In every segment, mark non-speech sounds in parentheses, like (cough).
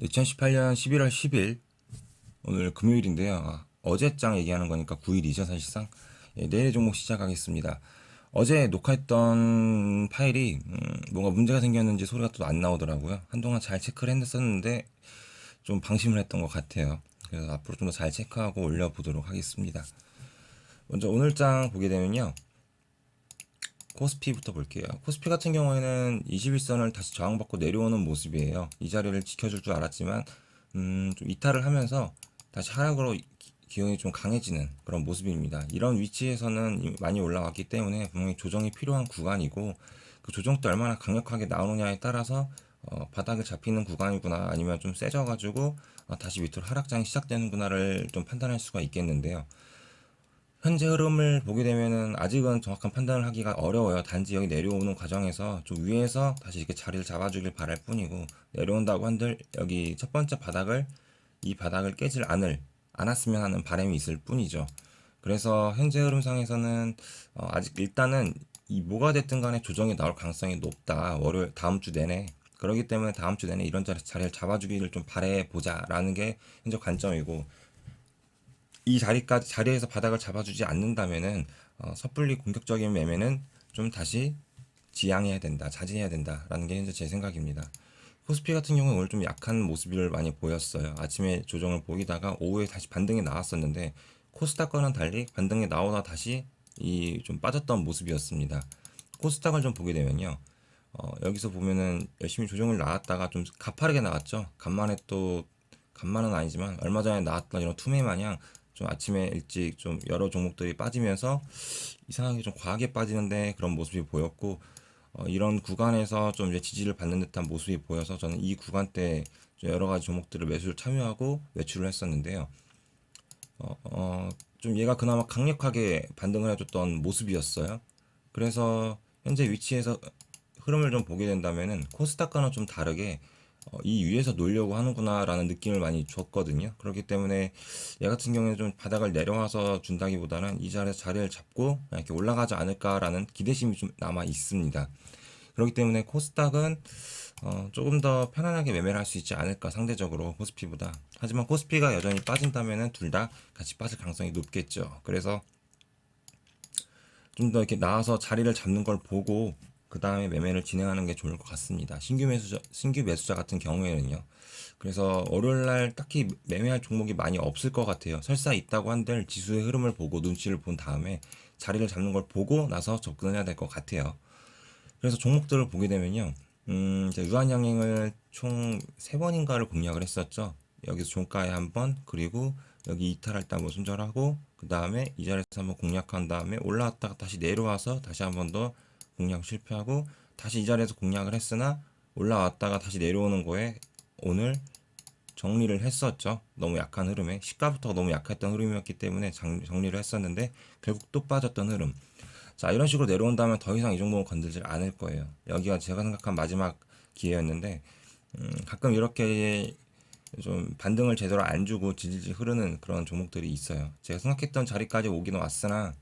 2018년 11월 10일 오늘 금요일인데요. 아, 어제장 얘기하는 거니까 9일이죠 사실상. 예, 내일의 종목 시작하겠습니다. 어제 녹화했던 파일이 음, 뭔가 문제가 생겼는지 소리가 또 안 나오더라고요. 한동안 잘 체크를 했었는데 좀 방심을 했던 것 같아요. 그래서 앞으로 좀 더 잘 체크하고 올려보도록 하겠습니다. 먼저 오늘장 보게 되면요. 코스피부터 볼게요. 코스피 같은 경우에는 21선을 다시 저항받고 내려오는 모습이에요. 이 자리를 지켜줄 줄 알았지만 음, 좀 이탈을 하면서 다시 하락으로 기- 기운이 좀 강해지는 그런 모습입니다. 이런 위치에서는 많이 올라왔기 때문에 분명히 조정이 필요한 구간이고 그 조정 때 얼마나 강력하게 나오느냐에 따라서 어, 바닥을 잡히는 구간이구나 아니면 좀 세져가지고 어, 다시 밑으로 하락장이 시작되는구나를 좀 판단할 수가 있겠는데요. 현재 흐름을 보게 되면은 아직은 정확한 판단을 하기가 어려워요. 단지 여기 내려오는 과정에서 좀 위에서 다시 이렇게 자리를 잡아주길 바랄 뿐이고 내려온다고 한들 여기 첫 번째 바닥을 이 바닥을 깨질 않을 않았으면 하는 바람이 있을 뿐이죠. 그래서 현재 흐름상에서는 어, 아직 일단은 이 뭐가 됐든 간에 조정이 나올 가능성이 높다. 월요일 다음 주 내내 그렇기 때문에 다음 주 내내 이런 자리, 자리를 잡아주기를 좀 바래 보자라는 게 현재 관점이고 이 자리까지 자리에서 바닥을 잡아주지 않는다면은 어, 섣불리 공격적인 매매는 좀 다시 지양해야 된다, 자제해야 된다라는 게 현재 제 생각입니다. 코스피 같은 경우는 오늘 좀 약한 모습을 많이 보였어요. 아침에 조정을 보이다가 오후에 다시 반등이 나왔었는데 코스닥과는 달리 반등이 나오다 다시 이 좀 빠졌던 모습이었습니다. 코스닥을 좀 보게 되면요. 어, 여기서 보면은 열심히 조정을 나왔다가 좀 가파르게 나왔죠. 간만에 또 간만은 아니지만 얼마 전에 나왔던 이런 투매 마냥 좀 아침에 일찍 좀 여러 종목들이 빠지면서 이상하게 좀 과하게 빠지는데 그런 모습이 보였고 어, 이런 구간에서 좀 이제 지지를 받는 듯한 모습이 보여서 저는 이 구간 때좀 여러 가지 종목들을 매수를 참여하고 매출을 했었는데요. 어, 어, 좀 얘가 그나마 강력하게 반등을 해줬던 모습이었어요. 그래서 현재 위치에서 흐름을 좀 보게 된다면은 코스닥과는 좀 다르게 어, 이 위에서 놀려고 하는구나라는 느낌을 많이 줬거든요. 그렇기 때문에 얘 같은 경우에는 좀 바닥을 내려와서 준다기보다는 이 자리에서 자리를 잡고 이렇게 올라가지 않을까라는 기대심이 좀 남아 있습니다. 그렇기 때문에 코스닥은 어, 조금 더 편안하게 매매를 할 수 있지 않을까 상대적으로 코스피보다. 하지만 코스피가 여전히 빠진다면은 둘다 같이 빠질 가능성이 높겠죠. 그래서 좀 더 이렇게 나와서 자리를 잡는 걸 보고 그 다음에 매매를 진행하는 게 좋을 것 같습니다. 신규 매수자 신규 매수자 같은 경우에는요. 그래서 월요일 날 딱히 매매할 종목이 많이 없을 것 같아요. 설사 있다고 한들 지수의 흐름을 보고 눈치를 본 다음에 자리를 잡는 걸 보고 나서 접근해야 될 것 같아요. 그래서 종목들을 보게 되면요. 음, 유한양행을 총 세 번인가를 공략을 했었죠. 여기서 종가에 한 번, 그리고 여기 이탈할 때 한번 손절하고, 그 다음에 이 자리에서 한번 공략한 다음에 올라왔다가 다시 내려와서 다시 한번더 공략 실패하고, 다시 이 자리에서 공략을 했으나 올라왔다가 다시 내려오는 거에 오늘 정리를 했었죠. 너무 약한 흐름에 시가부터 너무 약했던 흐름이었기 때문에 장- 정리를 했었는데 결국 또 빠졌던 흐름. 자 이런 식으로 내려온다면 더 이상 이 종목은 건들지 않을 거예요. 여기가 제가 생각한 마지막 기회였는데 음, 가끔 이렇게 좀 반등을 제대로 안 주고 지지지 흐르는 그런 종목들이 있어요. 제가 생각했던 자리까지 오기는 왔으나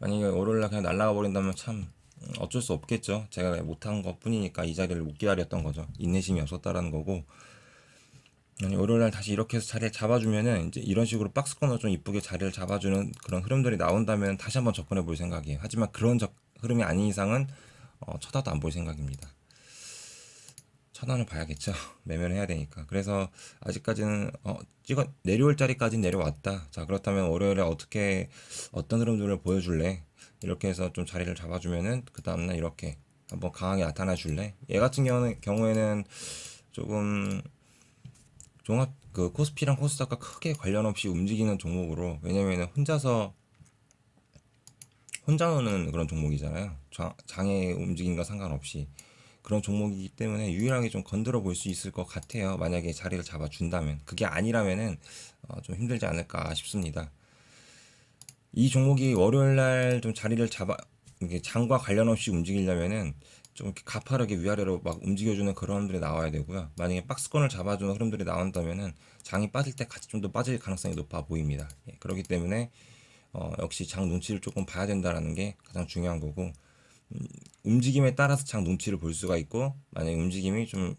만약에 월요일날 그냥 날라가 버린다면 참 음, 어쩔 수 없겠죠. 제가 못한 것 뿐이니까 이 자리를 못 기다렸던 거죠. 인내심이 없었다라는 거고 아니, 월요일날 다시 이렇게 해서 자리를 잡아주면은 이제 이런 식으로 박스권으로 좀 이쁘게 자리를 잡아주는 그런 흐름들이 나온다면 다시 한번 접근해 볼 생각이에요. 하지만 그런 적, 흐름이 아닌 이상은 어, 쳐다도 안 볼 생각입니다. 천안을 봐야겠죠. (laughs) 매매를 해야 되니까. 그래서 아직까지는 어, 찍어 내려올 자리까지 내려왔다. 자 그렇다면 월요일에 어떻게 어떤 흐름들을 보여줄래? 이렇게 해서 좀 자리를 잡아주면은 그 다음날 이렇게 한번 강하게 나타나 줄래? 얘 같은 경우는 경우에는 조금 종합 그 코스피랑 코스닥과 크게 관련 없이 움직이는 종목으로 왜냐면은 혼자서 혼자 노는 그런 종목이잖아요. 장, 장의 움직임과 상관없이 그런 종목이기 때문에 유일하게 좀 건드려 볼 수 있을 것 같아요. 만약에 자리를 잡아 준다면 그게 아니라면은 어, 좀 힘들지 않을까 싶습니다. 이 종목이 월요일 날 좀 자리를 잡아 이게 장과 관련 없이 움직이려면은 좀 이렇게 가파르게 위아래로 막 움직여주는 그런 흐름들이 나와야 되고요. 만약에 박스권을 잡아주는 흐름들이 나온다면은 장이 빠질 때 같이 좀 더 빠질 가능성이 높아 보입니다. 예, 그렇기 때문에 어, 역시 장 눈치를 조금 봐야 된다라는 게 가장 중요한 거고 음, 움직임에 따라서 장 눈치를 볼 수가 있고 만약에 움직임이 좀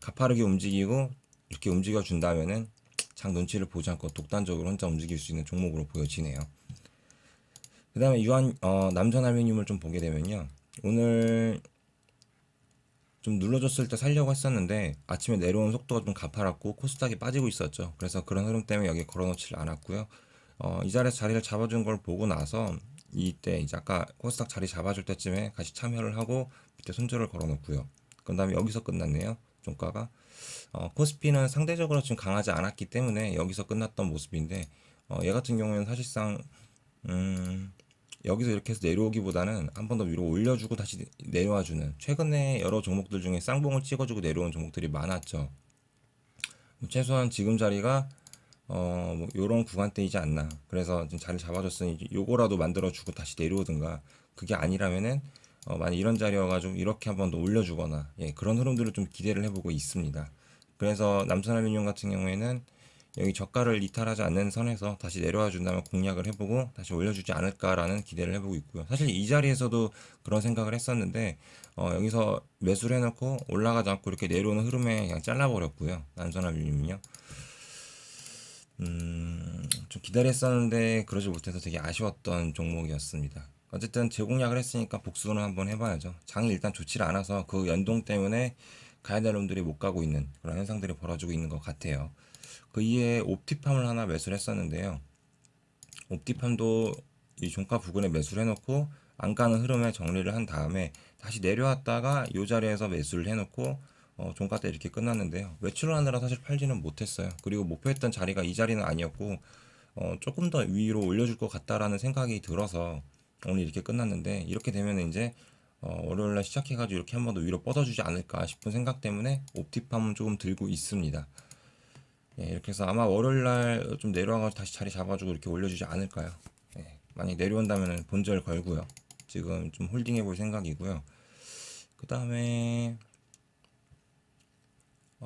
가파르게 움직이고 이렇게 움직여 준다면은 장 눈치를 보지 않고 독단적으로 혼자 움직일 수 있는 종목으로 보여지네요. 그 다음에 유한 어, 남전 알루미늄을 좀 보게 되면요. 오늘 좀 눌러줬을 때 살려고 했었는데 아침에 내려온 속도가 좀 가파랐고 코스닥이 빠지고 있었죠. 그래서 그런 흐름 때문에 여기 걸어놓지를 않았고요. 어, 이 자리에서 자리를 잡아준 걸 보고 나서 이때 이제 아까 코스닥 자리 잡아줄 때쯤에 같이 참여를 하고 밑에 손절을 걸어놓고요. 그 다음에 여기서 끝났네요. 종가가 어, 코스피는 상대적으로 좀 강하지 않았기 때문에 여기서 끝났던 모습인데 어, 얘 같은 경우에는 사실상 음, 여기서 이렇게 해서 내려오기보다는 한 번 더 위로 올려주고 다시 내려와주는 최근에 여러 종목들 중에 쌍봉을 찍어주고 내려온 종목들이 많았죠. 뭐 최소한 지금 자리가 어, 뭐 요런 구간대이지 않나. 그래서 지금 자리 잡아줬으니 요거라도 만들어주고 다시 내려오든가 그게 아니라면은 어, 만약 이런 자리여가지고 이렇게 한번 더 올려주거나 예, 그런 흐름들을 좀 기대를 해보고 있습니다. 그래서 남산알루미늄 같은 경우에는 여기 저가를 이탈하지 않는 선에서 다시 내려와 준다면 공략을 해보고 다시 올려주지 않을까라는 기대를 해보고 있고요. 사실 이 자리에서도 그런 생각을 했었는데 어, 여기서 매수를 해놓고 올라가지 않고 이렇게 내려오는 흐름에 그냥 잘라버렸고요. 남산알루미늄은요. 음, 좀 기다렸었는데 그러지 못해서 되게 아쉬웠던 종목이었습니다. 어쨌든 재공략을 했으니까 복수는 한번 해봐야죠. 장이 일단 좋지 않아서 그 연동 때문에 가야 될 놈들이 못 가고 있는 그런 현상들이 벌어지고 있는 것 같아요. 그 이에 옵티팜을 하나 매수를 했었는데요. 옵티팜도 이 종가 부근에 매수를 해놓고 안 가는 흐름에 정리를 한 다음에 다시 내려왔다가 이 자리에서 매수를 해놓고 어, 종가 때 이렇게 끝났는데요. 외출을 하느라 사실 팔지는 못했어요. 그리고 목표했던 자리가 이 자리는 아니었고 어, 조금 더 위로 올려줄 것 같다라는 생각이 들어서 오늘 이렇게 끝났는데 이렇게 되면 이제 어, 월요일날 시작해가지고 이렇게 한 번 더 위로 뻗어주지 않을까 싶은 생각 때문에 옵티팜은 조금 들고 있습니다. 예, 이렇게 해서 아마 월요일날 좀 내려와가지고 다시 자리 잡아주고 이렇게 올려주지 않을까요? 예, 만약 내려온다면 본절 걸고요. 지금 좀 홀딩해 볼 생각이고요. 그 다음에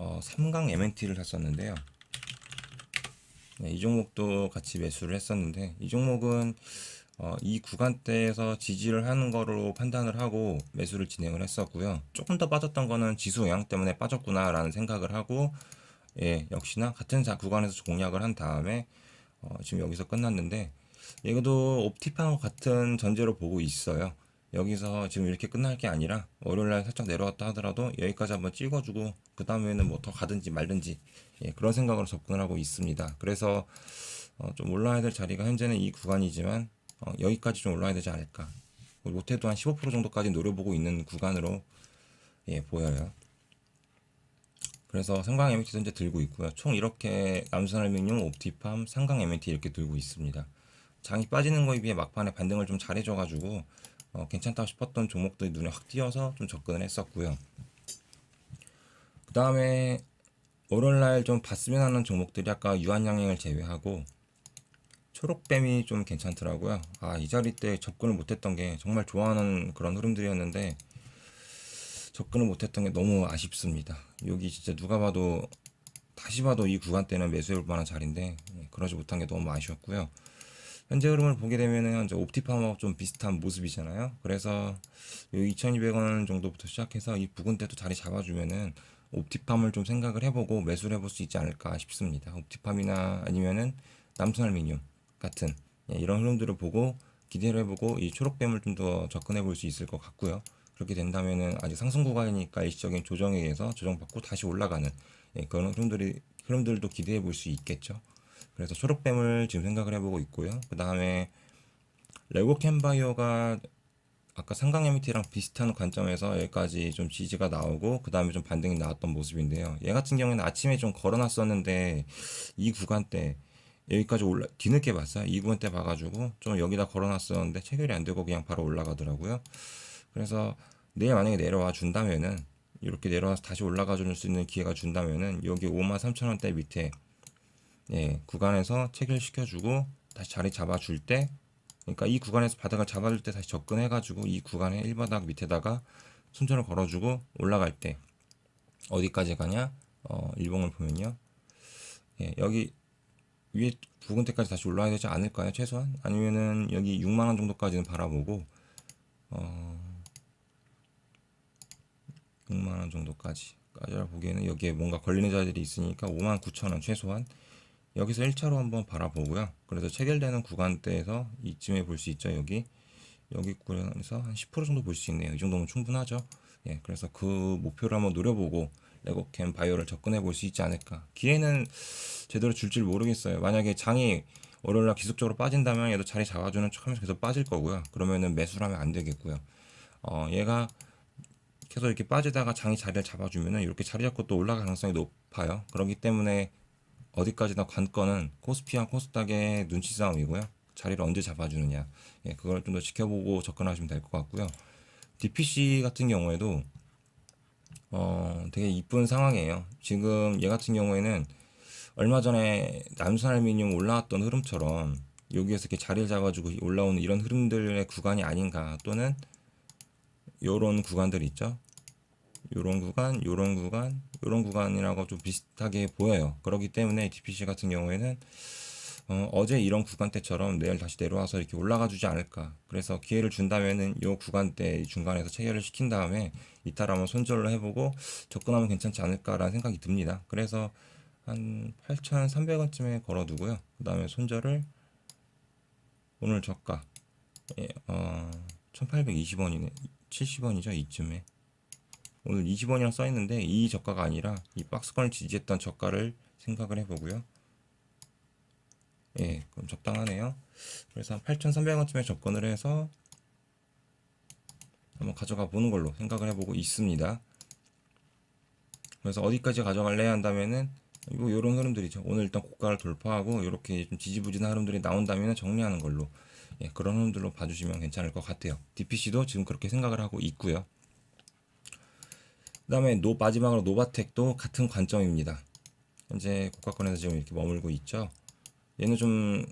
어, 3강 MNT를 샀었는데요. 네, 이 종목도 같이 매수를 했었는데 이 종목은 어, 이 구간대에서 지지를 하는 거로 판단을 하고 매수를 진행을 했었고요. 조금 더 빠졌던 거는 지수 영향 때문에 빠졌구나라는 생각을 하고 예, 역시나 같은 자 구간에서 공략을 한 다음에 어, 지금 여기서 끝났는데 이것도 옵티팜과 같은 전제로 보고 있어요. 여기서 지금 이렇게 끝날 게 아니라 월요일날 살짝 내려왔다 하더라도 여기까지 한번 찍어주고 그 다음에는 뭐 더 가든지 말든지 예, 그런 생각으로 접근을 하고 있습니다. 그래서 어, 좀 올라야 될 자리가 현재는 이 구간이지만 어, 여기까지 좀 올라야 되지 않을까. 못해도 한 15% 정도까지 노려보고 있는 구간으로 예, 보여요. 그래서 삼강 MNT 현재 들고 있고요. 총 이렇게 남산알루미늄, 옵티팜, 삼강 MNT 이렇게 들고 있습니다. 장이 빠지는 거에 비해 막판에 반등을 좀 잘해줘가지고 어, 괜찮다고 싶었던 종목들이 눈에 확 띄어서 좀 접근을 했었고요. 그 다음에 월요일날 좀 봤으면 하는 종목들이 아까 유한양행을 제외하고 초록뱀이 좀 괜찮더라고요. 아, 이 자리 때 접근을 못했던 게 정말 좋아하는 그런 흐름들이었는데 접근을 못했던 게 너무 아쉽습니다. 여기 진짜 누가 봐도 다시 봐도 이 구간 때는 매수해볼 만한 자리인데 예, 그러지 못한 게 너무 아쉬웠고요. 현재 흐름을 보게 되면은 이제 옵티팜하고 좀 비슷한 모습이잖아요. 그래서 요 2,200원 정도부터 시작해서 이 부근 때도 자리 잡아주면은 옵티팜을 좀 생각을 해보고 매수를 해볼 수 있지 않을까 싶습니다. 옵티팜이나 아니면은 남순알미늄 같은 예, 이런 흐름들을 보고 기대를 해보고 이 초록뱀을 좀 더 접근해 볼 수 있을 것 같고요. 그렇게 된다면은 아직 상승 구간이니까 일시적인 조정에 의해서 조정받고 다시 올라가는 예, 그런 흐름들이 흐름들도 기대해 볼 수 있겠죠. 그래서 초록뱀을 지금 생각을 해보고 있고요. 그 다음에 레고 캔바이어가 아까 상강 MT랑 비슷한 관점에서 여기까지 좀 지지가 나오고 그 다음에 좀 반등이 나왔던 모습인데요. 얘 같은 경우에는 아침에 좀 걸어놨었는데 이 구간 때 여기까지 올라 뒤늦게 봤어요. 이 구간 때 봐가지고 좀 여기다 걸어놨었는데 체결이 안 되고 그냥 바로 올라가더라고요. 그래서 내일 만약에 내려와 준다면은 이렇게 내려와서 다시 올라가 줄 수 있는 기회가 준다면은 여기 5만 3천 원대 밑에 예, 구간에서 체결시켜주고 다시 자리 잡아줄 때 그러니까 이 구간에서 바닥을 잡아줄 때 다시 접근해가지고 이 구간에 1바닥 밑에다가 순천을 걸어주고 올라갈 때 어디까지 가냐? 어, 일봉을 보면요. 예, 여기 위에 부근 때까지 다시 올라야 되지 않을까요? 최소한? 아니면은 여기 6만원 정도까지는 바라보고 어, 6만원 정도까지 까지라 보기에는 여기에 뭔가 걸리는 자들이 있으니까 59,000원 최소한 여기서 1차로 한번 바라보고요. 그래서 체결되는 구간대에서 이쯤에 볼 수 있죠. 여기 여기 구간에서 한 10% 정도 볼 수 있네요. 이 정도면 충분하죠. 예, 그래서 그 목표를 한번 노려보고 레고캠 바이오를 접근해 볼 수 있지 않을까. 기회는 제대로 줄 줄 모르겠어요. 만약에 장이 월요일날 기속적으로 빠진다면 얘도 자리 잡아주는 척하면서 계속 빠질 거고요. 그러면은 매수를 하면 안 되겠고요. 어, 얘가 계속 이렇게 빠지다가 장이 자리를 잡아주면은 이렇게 자리 잡고 또 올라갈 가능성이 높아요. 그렇기 때문에 어디까지나 관건은 코스피와 코스닥의 눈치 싸움이고요. 자리를 언제 잡아주느냐. 예, 그걸 좀 더 지켜보고 접근하시면 될 것 같고요. DPC 같은 경우에도 어, 되게 이쁜 상황이에요. 지금 얘 같은 경우에는 얼마 전에 남산알미늄 올라왔던 흐름처럼 여기에서 이렇게 자리를 잡아주고 올라오는 이런 흐름들의 구간이 아닌가 또는 요런 구간들 있죠. 요런 구간, 요런 구간, 요런 구간이라고 좀 비슷하게 보여요. 그렇기 때문에 DPC 같은 경우에는 어, 제 이런 구간대처럼 내일 다시 내려와서 이렇게 올라가 주지 않을까. 그래서 기회를 준다면은 요 구간대 중간에서 체결을 시킨 다음에 이탈 한번 손절로 해보고 접근하면 괜찮지 않을까라는 생각이 듭니다. 그래서 한 8,300원쯤에 걸어두고요. 그 다음에 손절을 오늘 저가 예, 어, 1,820원이네. 70원이죠 이쯤에. 오늘 20원이랑 써 있는데 이 저가가 아니라 이 박스권을 지지했던 저가를 생각을 해보고요. 예, 그럼 적당하네요. 그래서 한 8,300원쯤에 접근을 해서 한번 가져가 보는 걸로 생각을 해보고 있습니다. 그래서 어디까지 가져갈래 한다면은 이거 이런 흐름들이죠. 오늘 일단 고가를 돌파하고 이렇게 좀 지지부진한 흐름들이 나온다면 정리하는 걸로 예, 그런 흐름들로 봐주시면 괜찮을 것 같아요. DPC도 지금 그렇게 생각을 하고 있고요. 그 다음에 노 마지막으로 노바텍도 같은 관점입니다. 현재 고가권에서 지금 이렇게 머물고 있죠. 얘는 좀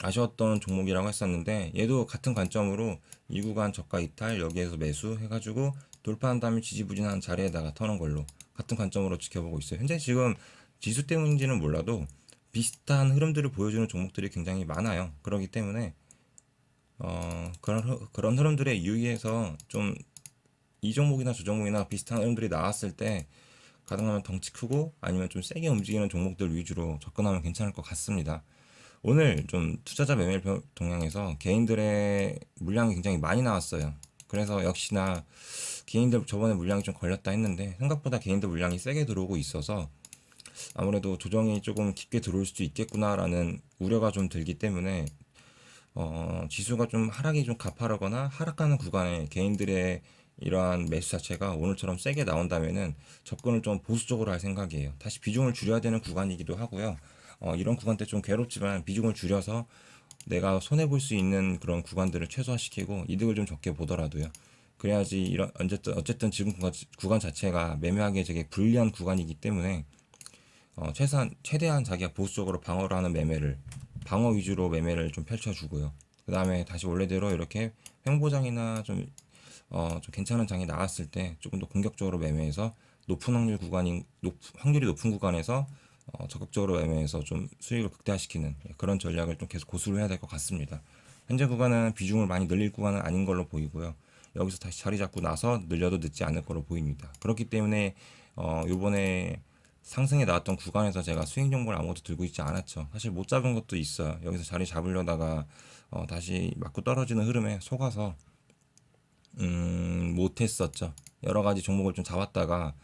아쉬웠던 종목이라고 했었는데 얘도 같은 관점으로 이 구간 저가 이탈 여기에서 매수 해가지고 돌파한 다음에 지지부진한 자리에다가 터는 걸로 같은 관점으로 지켜보고 있어요. 현재 지금 지수 때문인지는 몰라도 비슷한 흐름들을 보여주는 종목들이 굉장히 많아요. 그렇기 때문에 어, 그런 흐- 그런 흐름들에 유의해서 좀 이 종목이나 저 종목이나 비슷한 흐름들이 나왔을 때 가능하면 덩치 크고 아니면 좀 세게 움직이는 종목들 위주로 접근하면 괜찮을 것 같습니다. 오늘 좀 투자자 매매 동향에서 개인들의 물량이 굉장히 많이 나왔어요. 그래서 역시나 개인들 저번에 물량이 좀 걸렸다 했는데 생각보다 개인들 물량이 세게 들어오고 있어서 아무래도 조정이 조금 깊게 들어올 수도 있겠구나라는 우려가 좀 들기 때문에 어, 지수가 좀 하락이 좀 가파르거나 하락하는 구간에 개인들의 이러한 매수 자체가 오늘처럼 세게 나온다면은 접근을 좀 보수적으로 할 생각이에요. 다시 비중을 줄여야 되는 구간이기도 하고요. 어, 이런 구간 때 좀 괴롭지만 비중을 줄여서 내가 손해 볼 수 있는 그런 구간들을 최소화시키고 이득을 좀 적게 보더라도요. 그래야지 이런 어쨌든 어쨌든 지금 구간, 자체가 매매하기에 되게 불리한 구간이기 때문에 어, 최소한 최대한 자기가 보수적으로 방어를 하는 매매를 방어 위주로 매매를 좀 펼쳐주고요. 그 다음에 다시 원래대로 이렇게 횡보장이나 좀, 어, 좀 괜찮은 장이 나왔을 때 조금 더 공격적으로 매매해서 높은 확률 구간인 높, 확률이 높은 구간에서 어, 적극적으로 매매해서 좀 수익을 극대화시키는 예, 그런 전략을 좀 계속 고수를 해야 될 것 같습니다. 현재 구간은 비중을 많이 늘릴 구간은 아닌 걸로 보이고요. 여기서 다시 자리 잡고 나서 늘려도 늦지 않을 거로 보입니다. 그렇기 때문에 어, 요번에 상승에 나왔던 구간에서 제가 수익 정보를 아무것도 들고 있지 않았죠. 사실 못 잡은 것도 있어요. 여기서 자리 잡으려다가 어, 다시 맞고 떨어지는 흐름에 속아서 음, 못했었죠. 여러 가지 종목을 좀 잡았다가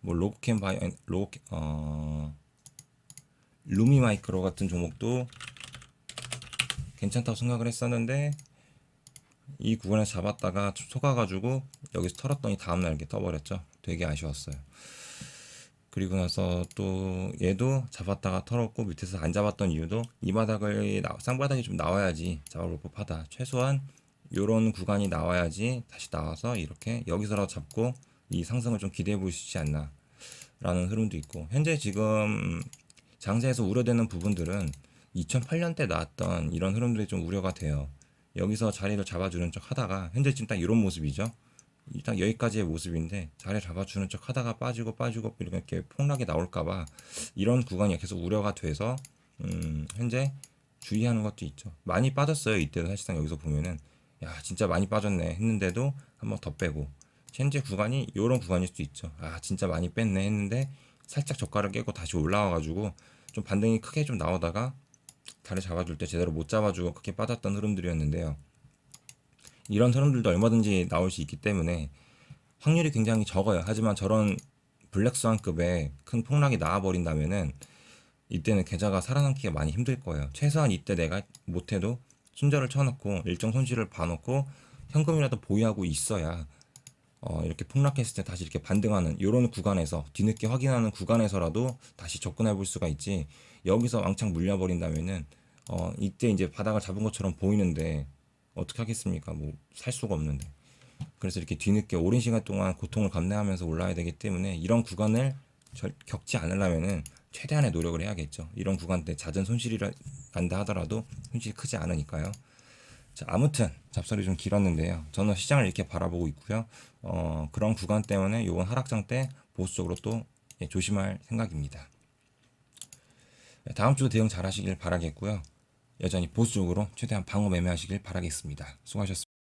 뭐 로그캠 바이 로그 어 루미 마이크로 같은 종목도 괜찮다고 생각을 했었는데 이 구간에서 잡았다가 속아가지고 여기서 털었더니 다음날 이렇게 떠버렸죠. 되게 아쉬웠어요. 그리고 나서 또 얘도 잡았다가 털었고 밑에서 안 잡았던 이유도 이 바닥을 나- 쌍바닥이 좀 나와야지 잡아볼 법하다. 최소한 요런 구간이 나와야지 다시 나와서 이렇게 여기서라도 잡고 이 상승을 좀 기대해 있지 않나 라는 흐름도 있고 현재 지금 장세에서 우려되는 부분들은 2008년 때 나왔던 이런 흐름들이 좀 우려가 돼요. 여기서 자리를 잡아주는 척 하다가 현재 지금 딱 이런 모습이죠. 일단 여기까지의 모습인데 자리 잡아주는 척 하다가 빠지고 빠지고 이렇게 폭락이 나올까봐 이런 구간이 계속 우려가 돼서 음, 현재 주의하는 것도 있죠. 많이 빠졌어요. 이때도 사실상 여기서 보면은 야 진짜 많이 빠졌네 했는데도 한번 더 빼고 현재 구간이 요런 구간일 수도 있죠. 아 진짜 많이 뺐네 했는데 살짝 저가를 깨고 다시 올라와가지고 좀 반등이 크게 좀 나오다가 다리 잡아줄 때 제대로 못 잡아주고 크게 빠졌던 흐름들이었는데요. 이런 흐름들도 얼마든지 나올 수 있기 때문에 확률이 굉장히 적어요. 하지만 저런 블랙스완급의 큰 폭락이 나와버린다면은 이때는 계좌가 살아남기가 많이 힘들 거예요. 최소한 이때 내가 못해도 순절을 쳐놓고 일정 손실을 봐놓고 현금이라도 보유하고 있어야 어, 이렇게 폭락했을 때 다시 이렇게 반등하는 이런 구간에서 뒤늦게 확인하는 구간에서라도 다시 접근해 볼 수가 있지 여기서 왕창 물려버린다면은 어, 이때 이제 바닥을 잡은 것처럼 보이는데 어떻게 하겠습니까? 뭐 살 수가 없는데 그래서 이렇게 뒤늦게 오랜 시간 동안 고통을 감내하면서 올라야 되기 때문에 이런 구간을 절- 겪지 않으려면은 최대한의 노력을 해야겠죠. 이런 구간 때 잦은 손실이 난다 하더라도 손실이 크지 않으니까요. 자, 아무튼 잡설이 좀 길었는데요. 저는 시장을 이렇게 바라보고 있고요. 어, 그런 구간 때문에 이번 하락장 때 보수적으로 또 예, 조심할 생각입니다. 네, 다음 주도 대응 잘 하시길 바라겠고요. 여전히 보수적으로 최대한 방어 매매하시길 바라겠습니다. 수고하셨습니다.